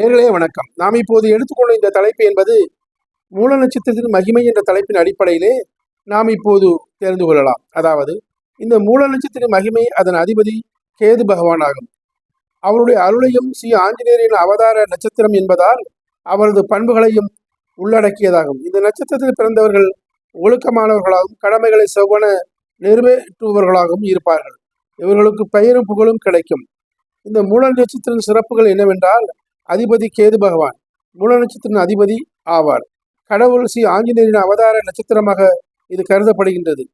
நேர்களே வணக்கம். நாம் இப்போது எடுத்துக்கொண்ட இந்த தலைப்பு என்பது மூல நட்சத்திரத்தின் மகிமை என்ற தலைப்பின் அடிப்படையிலே நாம் இப்போது தெரிந்து கொள்ளலாம். அதாவது இந்த மூல நட்சத்திரத்தின் மகிமை அதன் அதிபதி கேது பகவான் ஆகும். அவருடைய அருளையும் ஸ்ரீ ஆஞ்சநேயரின் அவதார நட்சத்திரம் என்பதால் அவரது பண்புகளையும் உள்ளடக்கியதாகும். இந்த நட்சத்திரத்தில் பிறந்தவர்கள் ஒழுக்கமானவர்களாகவும் கடமைகளை செவ்வன நிறைவேற்றுபவர்களாகவும் இருப்பார்கள். இவர்களுக்கு பெயரும் புகழும் கிடைக்கும். இந்த மூல நட்சத்திரத்தின் சிறப்புகள் என்னவென்றால் அதிபதி கேது பகவான். மூல நட்சத்திரத்தின் அதிபதி ஆவார். கடவுள் ஸ்ரீ ஆஞ்சநேயரின் அவதார நட்சத்திரமாக இது கருதப்படுகின்றது.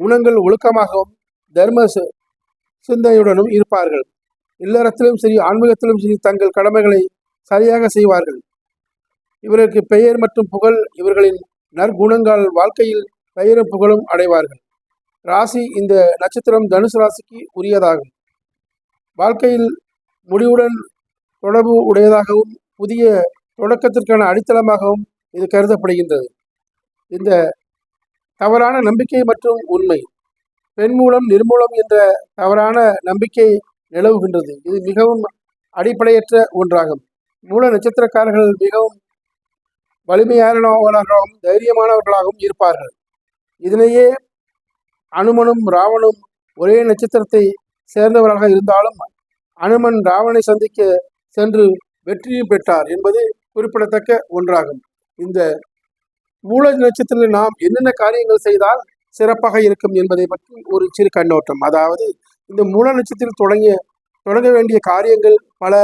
குணங்கள் ஒழுக்கமாகவும் தர்ம சிந்தனையுடனும் சிந்தையுடனும் இருப்பார்கள். இல்லறத்திலும் சரி ஆன்மீகத்திலும் சரி தங்கள் கடமைகளை சரியாக செய்வார்கள். இவருக்கு பெயர் மற்றும் புகழ் இவர்களின் நற்குணங்கள் வாழ்க்கையில் பெயரும் புகழும் அடைவார்கள். ராசி இந்த நட்சத்திரம் தனுசு ராசிக்கு உரியதாகும். வாழ்க்கையில் முடிவுடன் தொடர்பு உடையதாகவும் புதிய தொடக்கத்திற்கான அடித்தளமாகவும் இது கருதப்படுகின்றது. இந்த தவறான நம்பிக்கை மற்றும் உண்மை பெண் மூலம் நிர்மூலம் என்ற தவறான நம்பிக்கை நிலவுகின்றது. இது மிகவும் அடிப்படையற்ற ஒன்றாகும். மூல நட்சத்திரக்காரர்கள் மிகவும் வலிமையானவர்களாகவும் தைரியமானவர்களாகவும் இருப்பார்கள். இதனையே அனுமனும் ராவனும் ஒரே நட்சத்திரத்தை சேர்ந்தவராக இருந்தாலும் அனுமன் ராவனை சந்திக்க சென்று வெற்றியும் பெற்றார் என்பது குறிப்பிடத்தக்க ஒன்றாகும். இந்த மூல நட்சத்திரத்தில் நாம் என்னென்ன காரியங்கள் செய்தால் சிறப்பாக இருக்கும் என்பதை பற்றி ஒரு சிறு கண்ணோட்டம். அதாவது இந்த மூல நட்சத்திரத்தில் தொடங்கிய தொடங்க வேண்டிய காரியங்கள் பல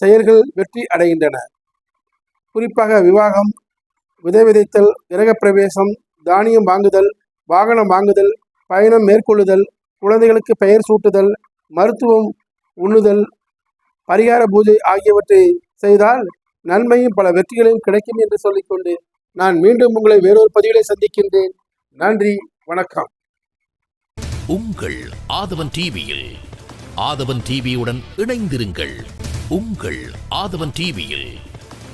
செயல்கள் வெற்றி அடைகின்றன. குறிப்பாக விவாகம் விதை விதைத்தல் கிரகப்பிரவேசம் தானியம் வாங்குதல் வாகனம் வாங்குதல் பயணம் மேற்கொள்ளுதல் குழந்தைகளுக்கு பெயர் சூட்டுதல் மருத்துவம் உண்ணுதல் பரிகார பூஜை ஆகியவற்றை செய்தால் நன்மையும் பல வெற்றிகளையும் கிடைக்கும் என்று சொல்லிக்கொண்டு நான் மீண்டும் உங்களை வேறொரு பதிவிலே சந்திக்கின்றேன். நன்றி வணக்கம். உங்கள் ஆதவன் டிவியில் ஆதவன் டிவியுடன் இணைந்திருங்கள். உங்கள் ஆதவன் டிவியில்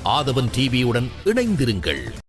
ஆதவன் டிவியுடன் இணைந்திருங்கள்.